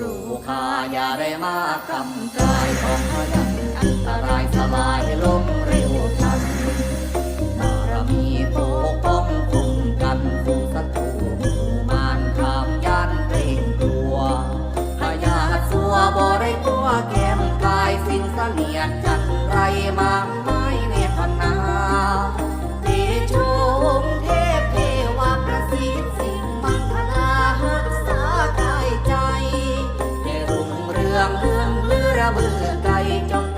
รู้ข้าอย่าได้มากำกายของพยันอันตรายสลายลงเร็วทันบารมีปกป้องคุ้มกันสู่ศัตรูมารขามยานเกรงกลัวพยาสัวบ่ได้ตัวแก้มกายสิ้นเสนียดจันไรมา ระบือไกลจง